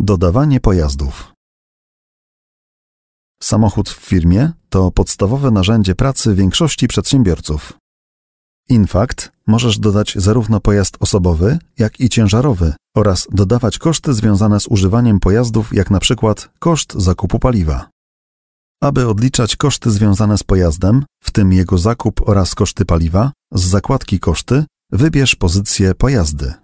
Dodawanie pojazdów. Samochód w firmie to podstawowe narzędzie pracy większości przedsiębiorców. Infakt możesz dodać zarówno pojazd osobowy, jak i ciężarowy oraz dodawać koszty związane z używaniem pojazdów, jak na przykład koszt zakupu paliwa. Aby odliczać koszty związane z pojazdem, w tym jego zakup oraz koszty paliwa, z zakładki koszty wybierz pozycję pojazdy.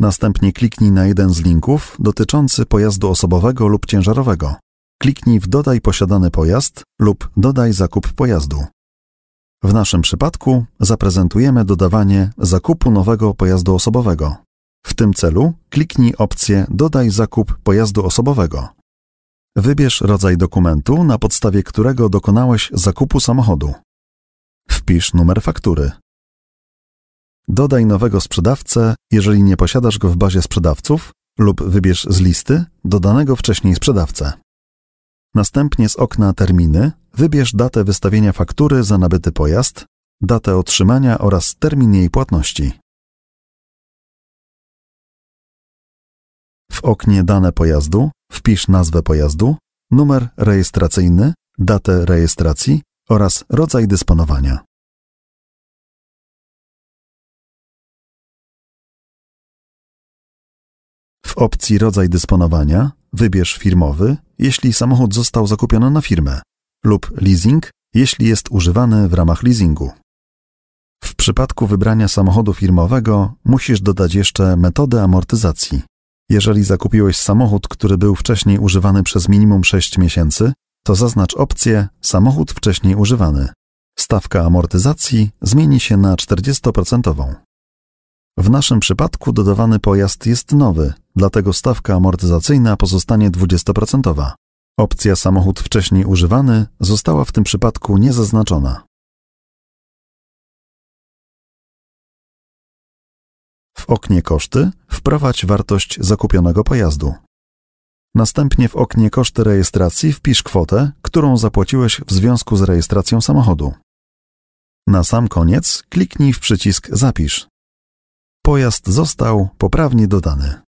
Następnie kliknij na jeden z linków dotyczący pojazdu osobowego lub ciężarowego. Kliknij w Dodaj posiadany pojazd lub Dodaj zakup pojazdu. W naszym przypadku zaprezentujemy dodawanie zakupu nowego pojazdu osobowego. W tym celu kliknij opcję Dodaj zakup pojazdu osobowego. Wybierz rodzaj dokumentu, na podstawie którego dokonałeś zakupu samochodu. Wpisz numer faktury. Dodaj nowego sprzedawcę, jeżeli nie posiadasz go w bazie sprzedawców, lub wybierz z listy dodanego wcześniej sprzedawcę. Następnie z okna Terminy wybierz datę wystawienia faktury za nabyty pojazd, datę otrzymania oraz termin jej płatności. W oknie Dane pojazdu wpisz nazwę pojazdu, numer rejestracyjny, datę rejestracji oraz rodzaj dysponowania. W opcji Rodzaj dysponowania wybierz firmowy, jeśli samochód został zakupiony na firmę, lub leasing, jeśli jest używany w ramach leasingu. W przypadku wybrania samochodu firmowego musisz dodać jeszcze metodę amortyzacji. Jeżeli zakupiłeś samochód, który był wcześniej używany przez minimum 6 miesięcy, to zaznacz opcję Samochód wcześniej używany. Stawka amortyzacji zmieni się na 40%. W naszym przypadku dodawany pojazd jest nowy, dlatego stawka amortyzacyjna pozostanie 20%. Opcja samochód wcześniej używany została w tym przypadku niezaznaczona. W oknie koszty wprowadź wartość zakupionego pojazdu. Następnie w oknie koszty rejestracji wpisz kwotę, którą zapłaciłeś w związku z rejestracją samochodu. Na sam koniec kliknij w przycisk Zapisz. Pojazd został poprawnie dodany.